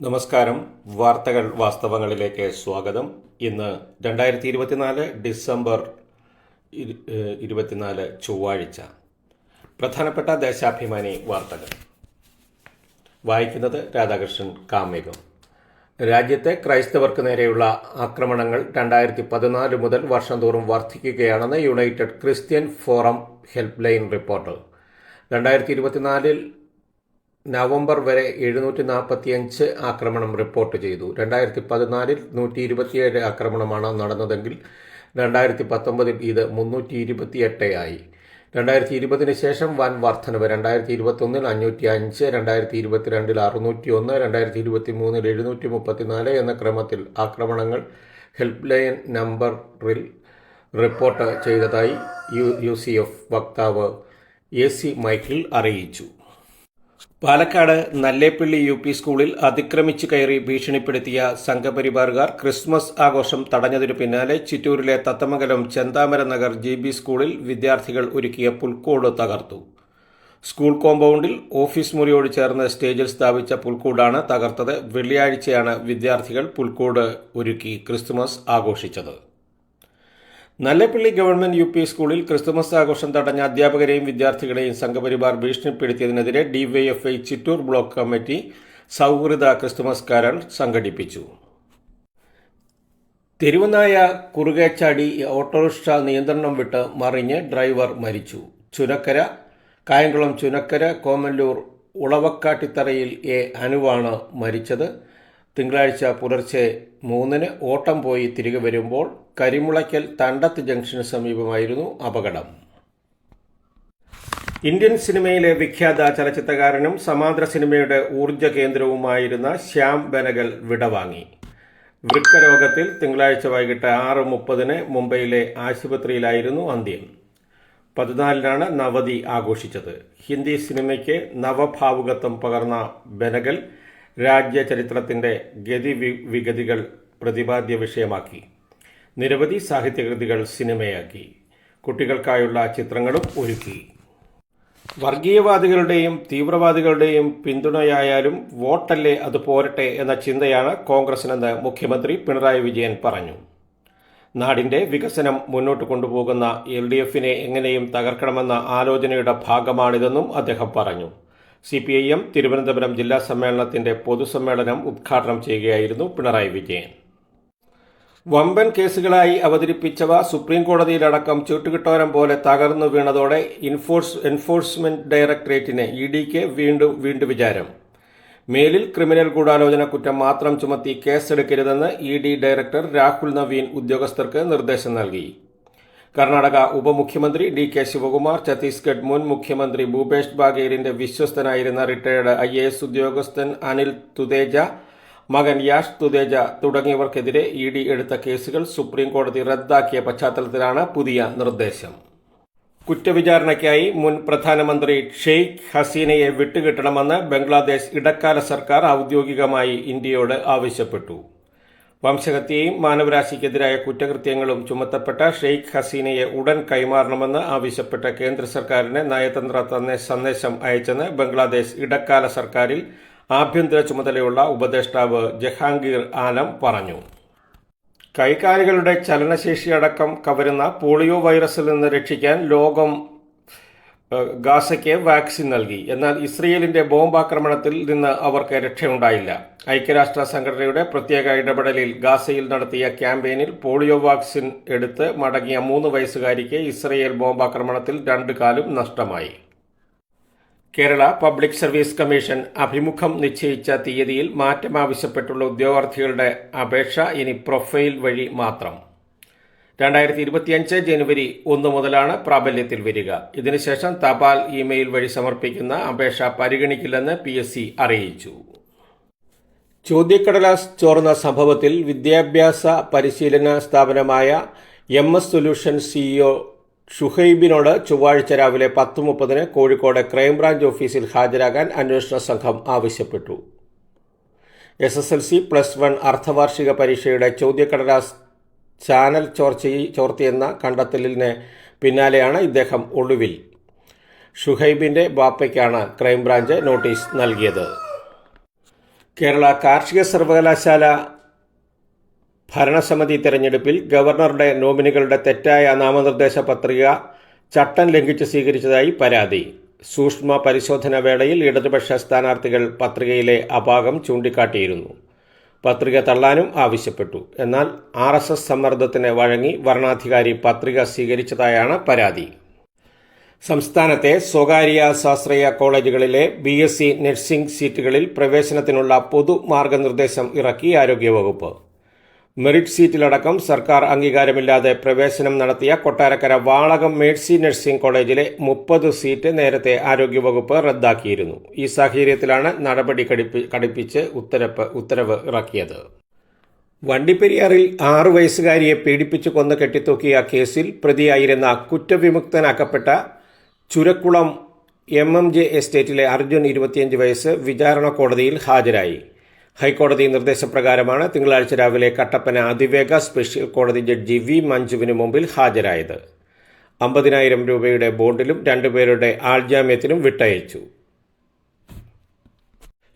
നമസ്കാരം. വാർത്തകൾ വാസ്തവങ്ങളിലേക്ക് സ്വാഗതം. ഇന്ന് രണ്ടായിരത്തി ഇരുപത്തിനാല് ഡിസംബർ ഇരുപത്തിനാല് ചൊവ്വാഴ്ച. പ്രധാനപ്പെട്ട ദേശാഭിമാനി വാർത്തകൾ. വായിക്കുന്നത് രാധാകൃഷ്ണൻ കാമികം രാജ്യത്തെ ക്രൈസ്തവർക്ക് നേരെയുള്ള ആക്രമണങ്ങൾ രണ്ടായിരത്തി പതിനാല് മുതൽ വർഷം തോറും വർദ്ധിക്കുകയാണെന്ന് United Christian Forum help line report. രണ്ടായിരത്തി ഇരുപത്തിനാലിൽ നവംബർ വരെ എഴുന്നൂറ്റി നാൽപ്പത്തിയഞ്ച് ആക്രമണം റിപ്പോർട്ട് ചെയ്തു. രണ്ടായിരത്തി പതിനാലിൽ നൂറ്റി ഇരുപത്തിയേഴ് ആക്രമണമാണ് നടന്നതെങ്കിൽ രണ്ടായിരത്തി പത്തൊമ്പതിൽ ഇത് മുന്നൂറ്റി ഇരുപത്തിയെട്ട് ആയി. രണ്ടായിരത്തി ഇരുപതിന് ശേഷം വൻ വർധനവ്. രണ്ടായിരത്തി ഇരുപത്തൊന്നിൽ അഞ്ഞൂറ്റി അഞ്ച് രണ്ടായിരത്തി ഇരുപത്തിരണ്ടിൽ അറുന്നൂറ്റി ഒന്ന് രണ്ടായിരത്തി ഇരുപത്തി മൂന്നിൽ എഴുന്നൂറ്റി മുപ്പത്തിനാല് എന്ന ക്രമത്തിൽ ആക്രമണങ്ങൾ ഹെൽപ്പ് ലൈൻ നമ്പറിൽ റിപ്പോർട്ട് ചെയ്തതായി യു യു സി എഫ് വക്താവ് എ സി മൈക്കിൾ അറിയിച്ചു. പാലക്കാട് നല്ലേപ്പള്ളി യു പി സ്കൂളിൽ അതിക്രമിച്ചു കയറി ഭീഷണിപ്പെടുത്തിയ സംഘപരിവാറുകാർ ക്രിസ്മസ് ആഘോഷം തടഞ്ഞതിനു പിന്നാലെ ചിറ്റൂരിലെ തത്തമംഗലം ചെന്താമര നഗർ ജി ബി സ്കൂളിൽ വിദ്യാർത്ഥികൾ ഒരുക്കിയ പുൽക്കൂട് തകർത്തു. സ്കൂൾ കോമ്പൗണ്ടിൽ ഓഫീസ് മുറിയോട് ചേർന്ന് സ്റ്റേജിൽ സ്ഥാപിച്ച പുൽക്കൂടാണ് തകർത്തത്. വെള്ളിയാഴ്ചയാണ് വിദ്യാർത്ഥികൾ പുൽക്കൂട് ഒരുക്കി ക്രിസ്തുമസ് ആഘോഷിച്ചത്. നല്ലപ്പള്ളി ഗവൺമെന്റ് യു പി സ്കൂളിൽ ക്രിസ്തുമസ് ആഘോഷം തടഞ്ഞ അധ്യാപകരെയും വിദ്യാർത്ഥികളെയും സംഘപരിവാർ ഭീഷണിപ്പെടുത്തിയതിനെതിരെ ഡിവൈഎഫ്ഐ ചിറ്റൂർ ബ്ലോക്ക് കമ്മിറ്റി സൗഹൃദ ക്രിസ്തുമസ് കരൾ സംഘടിപ്പിച്ചു. തിരുവനായ കുറുകേച്ചാടി ഓട്ടോറിക്ഷ നിയന്ത്രണം വിട്ട് മറിഞ്ഞ് ഡ്രൈവർ മരിച്ചു. ചുനക്കര കായംകുളം ചുനക്കര കോമല്ലൂർ ഉളവക്കാട്ടിത്തറയിൽ എ അനുവാണ് മരിച്ചത്. തിങ്കളാഴ്ച പുലർച്ചെ മൂന്നിന് ഓട്ടം പോയി തിരികെ വരുമ്പോൾ കരിമുളയ്ക്കൽ തണ്ടത്ത് ജംഗ്ഷന് സമീപമായിരുന്നു അപകടം. ഇന്ത്യൻ സിനിമയിലെ വിഖ്യാത ചലച്ചിത്രകാരനും സമാന്തര സിനിമയുടെ ഊർജ കേന്ദ്രവുമായിരുന്ന ശ്യാം ബനഗൽ വിടവാങ്ങി. വൃക്കരോഗത്തിൽ തിങ്കളാഴ്ച വൈകിട്ട് ആറ് മുപ്പതിന് മുംബൈയിലെ ആശുപത്രിയിലായിരുന്നു അന്ത്യം. പതിനാലിനാണ് നവതി ആഘോഷിച്ചത്. ഹിന്ദി സിനിമയ്ക്ക് നവഭാവുകത്വം പകർന്ന ബനഗൽ രാജ്യചരിത്രത്തിന്റെ ഗതി വിഗതികൾ പ്രതിപാദ്യ വിഷയമാക്കി. നിരവധി സാഹിത്യകൃതികൾ സിനിമയാക്കി. കുട്ടികൾക്കായുള്ള ചിത്രങ്ങളും ഒരുക്കി. വർഗീയവാദികളുടെയും തീവ്രവാദികളുടെയും പിന്തുണയായാലും വോട്ടല്ലേ അത് പോരട്ടെ എന്ന ചിന്തയാണ് കോൺഗ്രസിനെന്ന് മുഖ്യമന്ത്രി പിണറായി വിജയൻ പറഞ്ഞു. നാടിന്റെ വികസനം മുന്നോട്ട് കൊണ്ടുപോകുന്ന എൽ ഡി എഫിനെ എങ്ങനെയും തകർക്കണമെന്ന ആലോചനയുടെ ഭാഗമാണിതെന്നും അദ്ദേഹം പറഞ്ഞു. C P I M Thiruvananthapuram ജില്ലാ സമ്മേളനത്തിന്റെ പൊതുസമ്മേളനം ഉദ്ഘാടനം ചെയ്യുകയായിരുന്നു പിണറായി വിജയൻ. വമ്പൻ കേസുകളായി അവതരിപ്പിച്ചവ സുപ്രീം കോടതിയിലടക്കം ചീട്ടുകിട്ടോരം പോലെ തകർന്നു വീണതോടെ ഇൻഫോഴ്സ് എൻഫോഴ്സ്മെന്റ് ഡയറക്ടറേറ്റിന് ഇ ഡിക്ക് വീണ്ടും വീണ്ടും വിചാരം. മേലിൽ ക്രിമിനൽ ഗൂഢാലോചന കുറ്റം മാത്രം ചുമത്തി കേസെടുക്കരുതെന്ന് E D director Rahul Naveen ഉദ്യോഗസ്ഥർക്ക് നിർദ്ദേശം നൽകി. കർണാടക ഉപമുഖ്യമന്ത്രി ഡി കെ ശിവകുമാർ ഛത്തീസ്ഗഡ് മുൻ മുഖ്യമന്ത്രി ഭൂപേഷ് ബാഗേലിന്റെ വിശ്വസ്തനായിരുന്ന റിട്ടയർഡ് ഐ എ എസ് ഉദ്യോഗസ്ഥൻ അനിൽ തുതേജ മകൻ യാഷ് തുതേജ തുടങ്ങിയവർക്കെതിരെ ഇ ഡി എടുത്ത കേസുകൾ സുപ്രീം കോടതി റദ്ദാക്കിയ പശ്ചാത്തലത്തിലാണ് പുതിയ നിർദ്ദേശം. കുറ്റവിചാരണയ്ക്കായി മുൻ പ്രധാനമന്ത്രി ഷെയ്ഖ് ഹസീനയെ വിട്ടുകിട്ടണമെന്ന് ബംഗ്ലാദേശ് ഇടക്കാല സർക്കാർ ഔദ്യോഗികമായി ഇന്ത്യയോട് ആവശ്യപ്പെട്ടു. വംശഹത്യയും മാനവരാശിക്കെതിരായ കുറ്റകൃത്യങ്ങളും ചുമത്തപ്പെട്ട ഷെയ്ഖ് ഹസീനയെ ഉടൻ കൈമാറണമെന്ന് ആവശ്യപ്പെട്ട കേന്ദ്ര സർക്കാരിന് നയതന്ത്ര സന്ദേശം അയച്ചെന്ന് ബംഗ്ലാദേശ് ഇടക്കാല സർക്കാരിൽ ആഭ്യന്തര ചുമതലയുള്ള ഉപദേഷ്ടാവ് ജഹാംഗീർ ആലം പറഞ്ഞു. കൈകാലുകളുടെ ചലനശേഷി അടക്കം കവരുന്ന പോളിയോ വൈറസിൽ നിന്ന് രക്ഷിക്കാൻ ലോകം ഗാസയ്ക്ക് വാക്സിൻ നൽകി. എന്നാൽ ഇസ്രയേലിന്റെ ബോംബാക്രമണത്തിൽ നിന്ന് അവർക്ക് രക്ഷയുണ്ടായില്ല. ഐക്യരാഷ്ട്ര സംഘടനയുടെ പ്രത്യേക ഇടപെടലിൽ ഗാസയിൽ നടത്തിയ ക്യാമ്പയിനിൽ പോളിയോ വാക്സിൻ എടുത്ത് മടങ്ങിയ മൂന്ന് വയസ്സുകാരിക്ക് ഇസ്രയേൽ ബോംബാക്രമണത്തിൽ രണ്ടു കാലും നഷ്ടമായി. കേരള പബ്ലിക് സർവീസ് കമ്മീഷൻ അഭിമുഖം നിശ്ചയിച്ച തീയതിയിൽ മാറ്റം ആവശ്യപ്പെട്ടുള്ള ഉദ്യോഗാർത്ഥികളുടെ അപേക്ഷ ഇനി പ്രൊഫൈൽ വഴി മാത്രം. രണ്ടായിരത്തി ഇരുപത്തിയഞ്ച് ജനുവരി ഒന്ന് മുതലാണ് പ്രാബല്യത്തിൽ വരിക. ഇതിനുശേഷം തപാൽ ഇമെയിൽ വഴി സമർപ്പിക്കുന്ന അപേക്ഷ പരിഗണിക്കില്ലെന്ന് പി എസ് സി അറിയിച്ചു. ചോദ്യക്കടലാസ് ചോർന്ന സംഭവത്തിൽ വിദ്യാഭ്യാസ പരിശീലന സ്ഥാപനമായ എം എസ് സൊല്യൂഷൻ സിഇഒ ഷുഹൈബിനോട് ചൊവ്വാഴ്ച രാവിലെ പത്ത് മുപ്പതിന് കോഴിക്കോട് ക്രൈംബ്രാഞ്ച് ഓഫീസിൽ ഹാജരാകാൻ അന്വേഷണ സംഘം ആവശ്യപ്പെട്ടു. S S L C plus one അർദ്ധവാർഷിക പരീക്ഷയുടെ ചോദ്യക്കടലാസ് ചാനൽ ചോർച്ചയിൽ ചോർത്തിയെന്ന കണ്ടെത്തലിന് പിന്നാലെയാണ് ഇദ്ദേഹം ഒളിവിൽ. ഷുഹൈബിന്റെ ബാപ്പയ്ക്കാണ് ക്രൈംബ്രാഞ്ച് നോട്ടീസ് നൽകിയത്. കേരള കാർഷിക സർവകലാശാല ഭരണസമിതി തെരഞ്ഞെടുപ്പിൽ ഗവർണറുടെ നോമിനികളുടെ തെറ്റായ നാമനിർദ്ദേശ പത്രിക ചട്ടം ലംഘിച്ച് സ്വീകരിച്ചതായി പരാതി. സൂക്ഷ്മ പരിശോധന വേളയിൽ ഇടതുപക്ഷ സ്ഥാനാർത്ഥികൾ പത്രികയിലെ അപാകം ചൂണ്ടിക്കാട്ടിയിരുന്നു. പത്രിക തള്ളാനും ആവശ്യപ്പെട്ടു. എന്നാൽ ആർ എസ് എസ് സമ്മർദ്ദത്തിന് വഴങ്ങി വരണാധികാരി പത്രിക സ്വീകരിച്ചതായാണ് പരാതി. സംസ്ഥാനത്തെ സ്വകാര്യ സ്വാശ്രയ കോളേജുകളിലെ ബി എസ് സി നഴ്സിംഗ് സീറ്റുകളിൽ പ്രവേശനത്തിനുള്ള പൊതു മാർഗനിർദ്ദേശം ഇറക്കി ആരോഗ്യവകുപ്പ്. മെറിറ്റ് സീറ്റിലടക്കം സർക്കാർ അംഗീകാരമില്ലാതെ പ്രവേശനം നടത്തിയ കൊട്ടാരക്കര വാളകം മേഴ്സി നഴ്സിംഗ് കോളേജിലെ മുപ്പത് സീറ്റ് നേരത്തെ ആരോഗ്യവകുപ്പ് റദ്ദാക്കിയിരുന്നു. ഈ സാഹചര്യത്തിലാണ് നടപടി കടുപ്പി കടുപ്പിച്ച് ഉത്തരവ് ഉത്തരവ് ഇറക്കിയത്. വണ്ടിപ്പെരിയാറിൽ ആറു വയസ്സുകാരിയെ പീഡിപ്പിച്ചു കൊന്ന് കെട്ടിത്തൂക്കിയ കേസിൽ പ്രതിയായിരുന്ന കുറ്റവിമുക്തനാക്കപ്പെട്ട ചുരക്കുളം എം എം ജെ എസ്റ്റേറ്റിലെ അർജുൻ ഇരുപത്തിയഞ്ച് വയസ്സ് വിചാരണ കോടതിയിൽ ഹാജരായി. ഹൈക്കോടതി നിർദ്ദേശപ്രകാരമാണ് തിങ്കളാഴ്ച രാവിലെ കട്ടപ്പന അതിവേഗ സ്പെഷ്യൽ കോടതി ജഡ്ജി വി മഞ്ജുവിന് മുമ്പിൽ ഹാജരായത്. അമ്പതിനായിരം രൂപയുടെ ബോണ്ടിലും രണ്ടുപേരുടെ ആൾജാമ്യത്തിനും വിട്ടയച്ചു.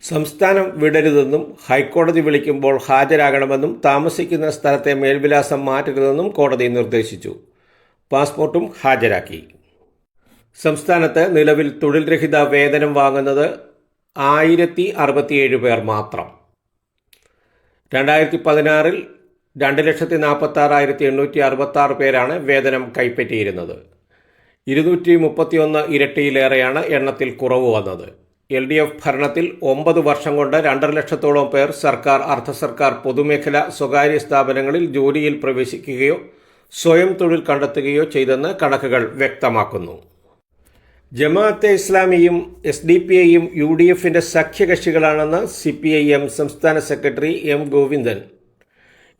സംസ്ഥാനം വിടരുതെന്നും ഹൈക്കോടതി വിളിക്കുമ്പോൾ ഹാജരാകണമെന്നും താമസിക്കുന്ന സ്ഥലത്തെ മേൽവിലാസം മാറ്റരുതെന്നും കോടതി നിർദ്ദേശിച്ചു. പാസ്പോർട്ടും ഹാജരാക്കി. സംസ്ഥാനത്ത് നിലവിൽ തൊഴിൽ രഹിത വേതനം വാങ്ങുന്നത് ആയിരത്തി അറുപത്തിയേഴ് പേർ മാത്രം. രണ്ടായിരത്തി പതിനാറിൽ രണ്ട് ലക്ഷത്തി നാൽപ്പത്തി ആറായിരത്തി എണ്ണൂറ്റി അറുപത്തി ആറ് പേരാണ് വേതനം കൈപ്പറ്റിയിരുന്നത്. ഇരുന്നൂറ്റി മുപ്പത്തിയൊന്ന് ഇരട്ടിയിലേറെയാണ് എണ്ണത്തിൽ കുറവ് വന്നത്. എൽ ഡി എഫ് ഭരണത്തിൽ ഒമ്പത് വർഷം കൊണ്ട് രണ്ടര ലക്ഷത്തോളം പേർ സർക്കാർ അർദ്ധ സർക്കാർ പൊതുമേഖല സ്വകാര്യ സ്ഥാപനങ്ങളിൽ ജോലിയിൽ പ്രവേശിക്കുകയോ സ്വയം തൊഴിൽ കണ്ടെത്തുകയോ ചെയ്തെന്ന് കണക്കുകൾ വ്യക്തമാക്കുന്നു. ജമാഅത്തെ ഇസ്ലാമിയും എസ് ഡി പി ഐയും യു ഡി എഫിന്റെ സഖ്യകക്ഷികളാണെന്ന് സി പി ഐ എം സംസ്ഥാന സെക്രട്ടറി എം ഗോവിന്ദൻ.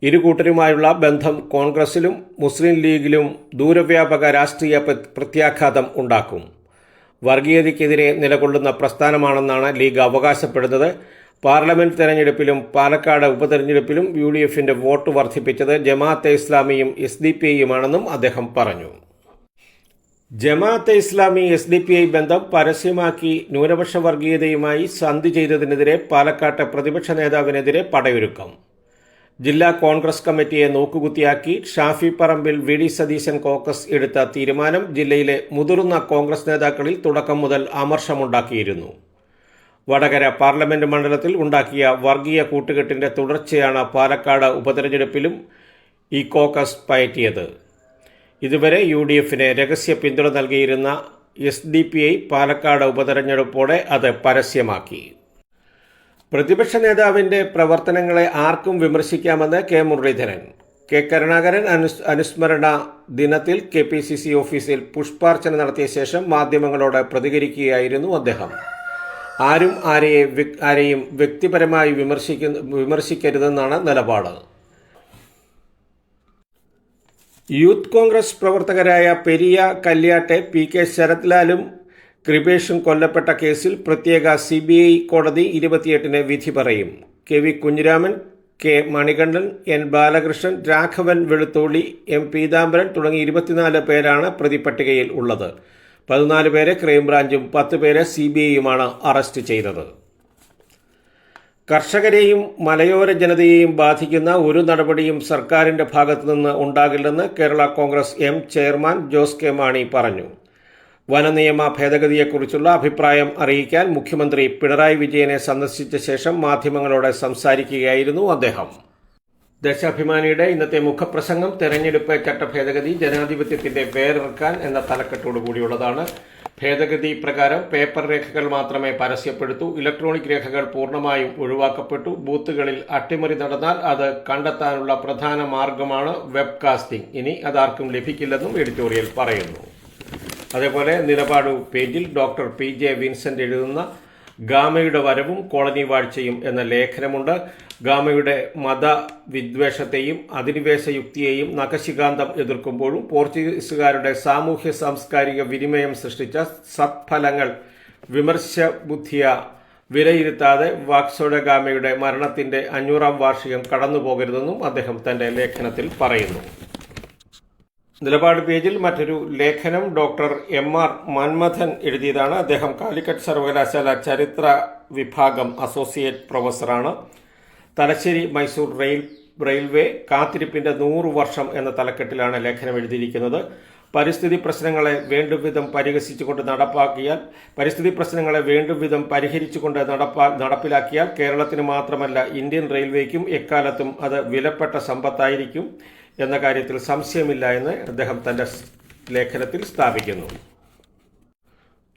ഇരു കൂട്ടരുമായുള്ള ബന്ധം കോൺഗ്രസിലും മുസ്ലിം ലീഗിലും ദൂരവ്യാപക രാഷ്ട്രീയ പ്രത്യാഘാതം ഉണ്ടാക്കും. വർഗീയതയ്ക്കെതിരെ നിലകൊള്ളുന്ന പ്രസ്ഥാനമാണെന്നാണ് ലീഗ് അവകാശപ്പെടുന്നത്. പാർലമെന്റ് തെരഞ്ഞെടുപ്പിലും പാലക്കാട് ഉപതെരഞ്ഞെടുപ്പിലും യു ഡി എഫിന്റെ വോട്ട് വർദ്ധിപ്പിച്ചത് ജമാഅത്തെ ഇസ്ലാമിയും എസ് ഡി പി ഐയുമാണെന്നും അദ്ദേഹം പറഞ്ഞു. Jamaat Islami S D P I ബന്ധം പരസ്യമാക്കി ന്യൂനപക്ഷ വർഗീയതയുമായി സന്ധി ചെയ്തതിനെതിരെ പാലക്കാട്ട് പ്രതിപക്ഷ നേതാവിനെതിരെ പടയൊരുക്കം. ജില്ലാ കോൺഗ്രസ് കമ്മിറ്റിയെ നോക്കുകുത്തിയാക്കി Shafi Parambil V D Satheesan caucus എടുത്ത തീരുമാനം ജില്ലയിലെ മുതിർന്ന കോൺഗ്രസ് നേതാക്കളിൽ തുടക്കം മുതൽ അമർഷമുണ്ടാക്കിയിരുന്നു. വടകര പാർലമെന്റ് മണ്ഡലത്തിൽ ഉണ്ടാക്കിയ വർഗീയ കൂട്ടുകെട്ടിന്റെ തുടർച്ചയാണ് പാലക്കാട് ഉപതെരഞ്ഞെടുപ്പിലും ഈ കോക്കസ് പയറ്റിയത്. ഇതുവരെ യു ഡി എഫിന് രഹസ്യ പിന്തുണ നൽകിയിരുന്ന S D P I Palakkad ഉപതെരഞ്ഞെടുപ്പോടെ അത് പരസ്യമാക്കി. പ്രതിപക്ഷ നേതാവിന്റെ പ്രവർത്തനങ്ങളെ ആർക്കും വിമർശിക്കാമെന്ന് കെ മുരളീധരൻ. കെ കരുണാകരൻ അനുസ് അനുസ്മരണ ദിനത്തിൽ കെ പി സി സി ഓഫീസിൽ പുഷ്പാർച്ചന നടത്തിയ ശേഷം മാധ്യമങ്ങളോട് പ്രതികരിക്കുകയായിരുന്നു അദ്ദേഹം. ആരും ആരെയെ വ്യക്തിപരമായി വിമർശിക്കുന്ന വിമർശിക്കരുതെന്നാണ് നിലപാട്. യൂത്ത് കോൺഗ്രസ് പ്രവർത്തകരായ പെരിയ കല്യാട്ടെ പി കെ ശരത്ലാലും കൃപേഷും കൊല്ലപ്പെട്ട കേസിൽ പ്രത്യേക സി ബി ഐ കോടതി ഇരുപത്തിയെട്ടിന് വിധി പറയും. K V Kunhiraman K Manikandan N Balakrishnan Raghavan Velutholi M Peethambaran തുടങ്ങി ഇരുപത്തിനാല് പേരാണ് പ്രതിപട്ടികയിൽ ഉള്ളത്. പതിനാല് പേരെ ക്രൈംബ്രാഞ്ചും പത്ത് പേരെ സി ബി ഐയുമാണ് അറസ്റ്റ് ചെയ്തത്. കർഷകരെയും മലയോര ജനതയെയും ബാധിക്കുന്ന ഒരു നടപടിയും സർക്കാരിന്റെ ഭാഗത്തുനിന്ന് ഉണ്ടാകില്ലെന്ന് Kerala Congress M chairman Jose K Mani പറഞ്ഞു. വനനിയമ ഭേദഗതിയെക്കുറിച്ചുള്ള അഭിപ്രായം അറിയിക്കാൻ മുഖ്യമന്ത്രി പിണറായി വിജയനെ സന്ദർശിച്ച ശേഷം മാധ്യമങ്ങളോട് സംസാരിക്കുകയായിരുന്നു അദ്ദേഹം. ദേശാഭിമാനിയുടെ ഇന്നത്തെ മുഖപ്രസംഗം തെരഞ്ഞെടുപ്പ് ചട്ടഭേദഗതി ജനാധിപത്യത്തിന്റെ വേറിറക്കാൻ എന്ന തലക്കെട്ടോടു കൂടിയുള്ളതാണ് ഭേദഗതി പ്രകാരം പേപ്പർ രേഖകൾ മാത്രമേ പരസ്യപ്പെടുത്തൂ. ഇലക്ട്രോണിക് രേഖകൾ പൂർണമായും ഒഴിവാക്കപ്പെട്ടു. ബൂത്തുകളിൽ അട്ടിമറി നടന്നാൽ അത് കണ്ടെത്താനുള്ള പ്രധാന മാർഗമാണ് വെബ്കാസ്റ്റിംഗ്. ഇനി അതാർക്കും ലഭിക്കില്ലെന്നും എഡിറ്റോറിയൽ പറയുന്നു. അതേപോലെ നിലപാട് പേജിൽ ഡോക്ടർ പി ജെ വിൻസെന്റ് എഴുതുന്ന ഗാമയുടെ വരവും കോളനി വാഴ്ചയും എന്ന ലേഖനമുണ്ട്. ഗാമയുടെ മത വിദ്വേഷത്തെയും അധിനിവേശ യുക്തിയെയും നഖശികാന്തം എതിർക്കുമ്പോഴും പോർച്ചുഗീസുകാരുടെ സാമൂഹ്യ സാംസ്കാരിക വിനിമയം സൃഷ്ടിച്ച സത്ഫലങ്ങൾ വിമർശ ബുദ്ധിയ വിലയിരുത്താതെ വാക്സോഡ ഗാമയുടെ മരണത്തിന്റെ അഞ്ഞൂറാം വാർഷികം കടന്നുപോകരുതെന്നും അദ്ദേഹം തന്റെ ലേഖനത്തിൽ പറയുന്നു. നിലപാട് പേജിൽ മറ്റൊരു ലേഖനം ഡോക്ടർ എം ആർ മന്മഥൻ എഴുതിയതാണ്. അദ്ദേഹം കാലിക്കറ്റ് സർവകലാശാല ചരിത്ര വിഭാഗം അസോസിയേറ്റ് പ്രൊഫസറാണ്. തലശ്ശേരി മൈസൂർ റെയിൽ റെയിൽവേ കാത്തിരിപ്പിന്റെ നൂറ് വർഷം എന്ന തലക്കെട്ടിലാണ് ലേഖനം എഴുതിയിരിക്കുന്നത്. പരിസ്ഥിതി പ്രശ്നങ്ങളെ വേണ്ടും വിധം പരിഹസിച്ചുകൊണ്ട് നടപ്പാക്കിയാൽ പരിസ്ഥിതി പ്രശ്നങ്ങളെ വേണ്ടും വിധം പരിഹരിച്ചുകൊണ്ട് നടപ്പാ നടപ്പിലാക്കിയാൽ കേരളത്തിന് മാത്രമല്ല ഇന്ത്യൻ റെയിൽവേക്കും എക്കാലത്തും അത് വിലപ്പെട്ട സമ്പത്തായിരിക്കും. എന്ന കാര്യത്തിൽ സംശയമില്ല എന്ന് അദ്ദേഹം തന്റെ ലേഖനത്തിൽ സ്ഥാപിക്കുന്നു.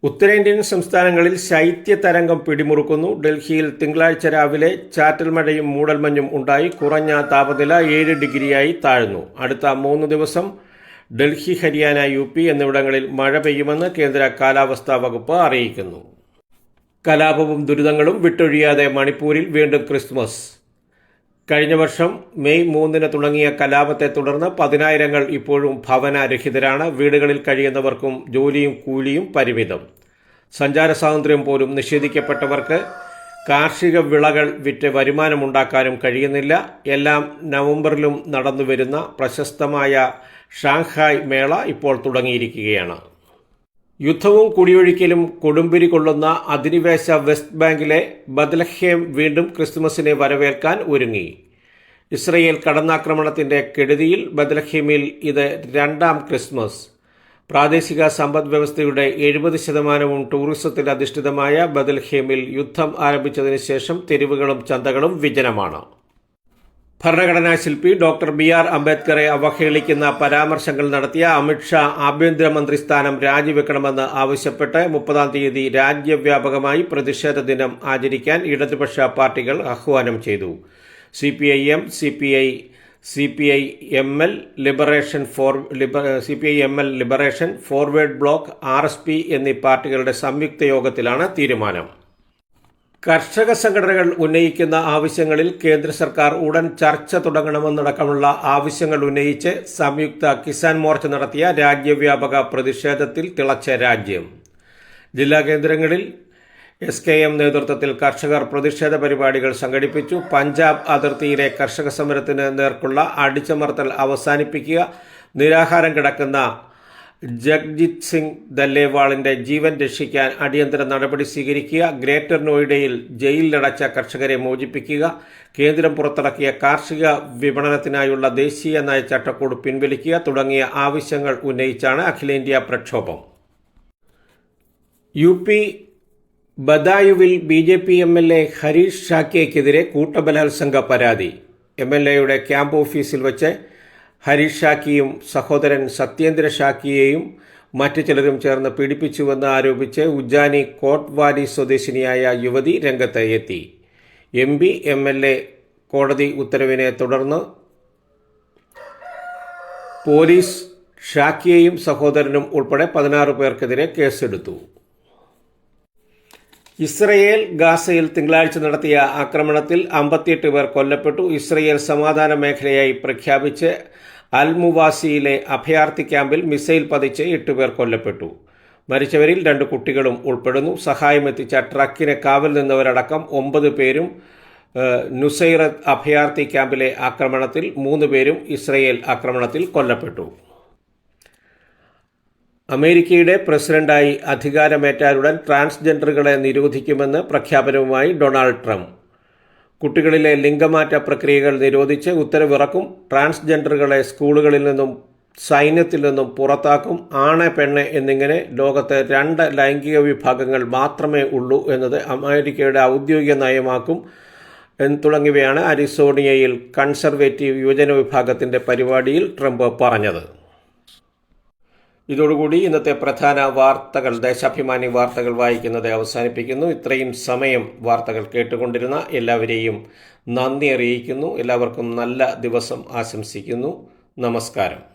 ഉത്തരേന്ത്യൻ സംസ്ഥാനങ്ങളിൽ ശൈത്യ തരംഗം പിടിമുറുക്കുന്നു. ഡൽഹിയിൽ തിങ്കളാഴ്ച രാവിലെ ചാറ്റൽ മഴയും മൂടൽമഞ്ഞും ഉണ്ടായി. കുറഞ്ഞ താപനില ഏഴ് ഡിഗ്രിയായി താഴ്ന്നു. അടുത്ത മൂന്ന് ദിവസം ഡൽഹി ഹരിയാന യു പി എന്നിവിടങ്ങളിൽ മഴ പെയ്യുമെന്ന് കേന്ദ്ര കാലാവസ്ഥാ വകുപ്പ് അറിയിക്കുന്നു. കലാപവും ദുരിതങ്ങളും വിട്ടൊഴിയാതെ മണിപ്പൂരിൽ വീണ്ടും ക്രിസ്മസ് കഴിഞ്ഞ വർഷം മെയ് മൂന്നിന് തുടങ്ങിയ കലാപത്തെ തുടർന്ന് പതിനായിരങ്ങൾ ഇപ്പോഴും ഭവനരഹിതരാണ്. വീടുകളിൽ കഴിയുന്നവർക്കും ജോലിയും കൂലിയും പരിമിതം. സഞ്ചാര സ്വാതന്ത്ര്യം പോലും നിഷേധിക്കപ്പെട്ടവർക്ക് കാർഷിക വിളകൾ വിറ്റ് വരുമാനമുണ്ടാക്കാനും കഴിയുന്നില്ല. എല്ലാം നവംബറിലും നടന്നുവരുന്ന പ്രശസ്തമായ ഷാങ്ഹായ് മേള ഇപ്പോൾ തുടങ്ങിയിരിക്കുകയാണ്. യുദ്ധവും കുടിയൊഴിക്കലും കൊടുമ്പിരി കൊള്ളുന്ന അധിനിവേശ വെസ്റ്റ് ബാങ്കിലെ ബദലഹേം വീണ്ടും ക്രിസ്തുമസിനെ വരവേൽക്കാൻ ഒരുങ്ങി. ഇസ്രയേൽ കടന്നാക്രമണത്തിന്റെ കെടുതിയിൽ ബദലഹേമിൽ ഇത് രണ്ടാം ക്രിസ്മസ് പ്രാദേശിക സമ്പദ് വ്യവസ്ഥയുടെ എഴുപത് ശതമാനവും ടൂറിസത്തിൽ അധിഷ്ഠിതമായ ബദൽഹേമിൽ യുദ്ധം ആരംഭിച്ചതിന് ശേഷം തെരുവുകളും ചന്തകളും വിജനമാണ്. ഭരണഘടനാ ശില്പി ഡോക്ടർ ബി ആർ അംബേദ്കറെ അവഹേളിക്കുന്ന പരാമർശങ്ങൾ നടത്തിയ അമിത്ഷാ ആഭ്യന്തരമന്ത്രി സ്ഥാനം രാജിവെക്കണമെന്ന് ആവശ്യപ്പെട്ട് മുപ്പതാം തീയതി രാജ്യവ്യാപകമായി പ്രതിഷേധ ദിനം ആചരിക്കാൻ ഇടതുപക്ഷ പാർട്ടികൾ ആഹ്വാനം ചെയ്തു. C P I M C P I C P I M L liberation for C P I M L liberation forward bloc R S P എന്നീ പാർട്ടികളുടെ സംയുക്ത യോഗത്തിലാണ് തീരുമാനം. കർഷക സംഘടനകൾ ഉന്നയിക്കുന്ന ആവശ്യങ്ങളിൽ കേന്ദ്ര സർക്കാർ ഉടൻ ചർച്ച തുടങ്ങണമെന്നടക്കമുള്ള ആവശ്യങ്ങൾ ഉന്നയിച്ച് സംയുക്ത കിസാൻ മോർച്ച നടത്തിയ രാജ്യവ്യാപക പ്രതിഷേധത്തിൽ തിളച്ച രാജ്യം. ജില്ലാ കേന്ദ്രങ്ങളിൽ എസ് കെ എം നേതൃത്വത്തിൽ കർഷകർ പ്രതിഷേധ പരിപാടികൾ സംഘടിപ്പിച്ചു. പഞ്ചാബ് അതിർത്തിയിലെ കർഷക സമരത്തിന് നേർക്കുള്ള അടിച്ചമർത്തൽ അവസാനിപ്പിക്കുക. നിരാഹാരം കിടക്കുന്ന ജഗ്ജിത് സിംഗ് ദല്ലേവാളിന്റെ ജീവൻ രക്ഷിക്കാൻ അടിയന്തര നടപടി സ്വീകരിക്കുക ഗ്രേറ്റർ നോയിഡയിൽ ജയിലിലടച്ച കർഷകരെ മോചിപ്പിക്കുക കേന്ദ്രം പുറത്തിറക്കിയ കാർഷിക വിപണനത്തിനായുള്ള ദേശീയ നയ ചട്ടക്കൂട് പിൻവലിക്കുക തുടങ്ങിയ ആവശ്യങ്ങൾ ഉന്നയിച്ചാണ് അഖിലേന്ത്യാ പ്രക്ഷോഭം. U P ബദായുവിൽ B J P M L A Harish ഷാക്കിയയ്ക്കെതിരെ കൂട്ടബലാത്സംഗ പരാതി. എം എൽ എയുടെ ക്യാമ്പ് ഓഫീസിൽ വെച്ച് ഹരീഷ് ഷാക്കിയും സഹോദരൻ സത്യേന്ദ്ര ഷാക്കിയെയും മറ്റു ചിലരും ചേർന്ന് പീഡിപ്പിച്ചുവെന്ന് ആരോപിച്ച് ഉജ്ജാനി കോട്ട്വാലി സ്വദേശിനിയായ യുവതി രംഗത്ത് എത്തി. M P M L A കോടതി ഉത്തരവിനെ തുടർന്ന് പോലീസ് ഷാക്കിയെയും സഹോദരനും ഉൾപ്പെടെ പതിനാറ് പേർക്കെതിരെ കേസെടുത്തു. ഇസ്രയേൽ ഗാസയിൽ തിങ്കളാഴ്ച നടത്തിയ ആക്രമണത്തിൽ അമ്പത്തിയെട്ട് പേർ കൊല്ലപ്പെട്ടു. ഇസ്രയേൽ സമാധാന മേഖലയായി പ്രഖ്യാപിച്ച് അൽമുവാസിയിലെ അഭയാർത്ഥി ക്യാമ്പിൽ മിസൈൽ പതിച്ച് എട്ടുപേർ കൊല്ലപ്പെട്ടു. മരിച്ചവരിൽ രണ്ട് കുട്ടികളും ഉൾപ്പെടുന്നു. സഹായമെത്തിച്ച ട്രക്കിനെ കാവൽ നിന്നവരടക്കം ഒമ്പത് പേരും നുസൈറത്ത് അഭയാർത്ഥി ക്യാമ്പിലെ ആക്രമണത്തിൽ മൂന്ന് പേരും ഇസ്രയേൽ ആക്രമണത്തിൽ കൊല്ലപ്പെട്ടു. അമേരിക്കയുടെ പ്രസിഡന്റായി അധികാരമേറ്റാലുടൻ ട്രാൻസ്ജെൻഡറുകളെ നിരോധിക്കുമെന്ന് പ്രഖ്യാപനവുമായി ഡൊണാൾഡ് ട്രംപ്. കുട്ടികളിലെ ലിംഗമാറ്റ പ്രക്രിയകൾ നിരോധിച്ച് ഉത്തരവിറക്കും. ട്രാൻസ്ജെൻഡറുകളെ സ്കൂളുകളിൽ നിന്നും സൈന്യത്തിൽ നിന്നും പുറത്താക്കും. ആണ് പെണ്ണ് എന്നിങ്ങനെ ലോകത്ത് രണ്ട് ലൈംഗിക വിഭാഗങ്ങൾ മാത്രമേ ഉള്ളൂ എന്നത് അമേരിക്കയുടെ ഔദ്യോഗിക നയമാക്കും എന്ന് തുടങ്ങിയവയാണ് അരിസോണിയയിൽ കൺസർവേറ്റീവ് യുവജന വിഭാഗത്തിന്റെ പരിപാടിയിൽ ട്രംപ് പറഞ്ഞത്. ഇതോടുകൂടി ഇന്നത്തെ പ്രധാന വാർത്തകൾ ദേശാഭിമാനി വാർത്തകൾ വായിക്കുന്നത് അവസാനിപ്പിക്കുന്നു. ഇത്രയും സമയം വാർത്തകൾ കേട്ടുകൊണ്ടിരുന്ന എല്ലാവരെയും നന്ദി അറിയിക്കുന്നു. എല്ലാവർക്കും നല്ല ദിവസം ആശംസിക്കുന്നു. നമസ്കാരം.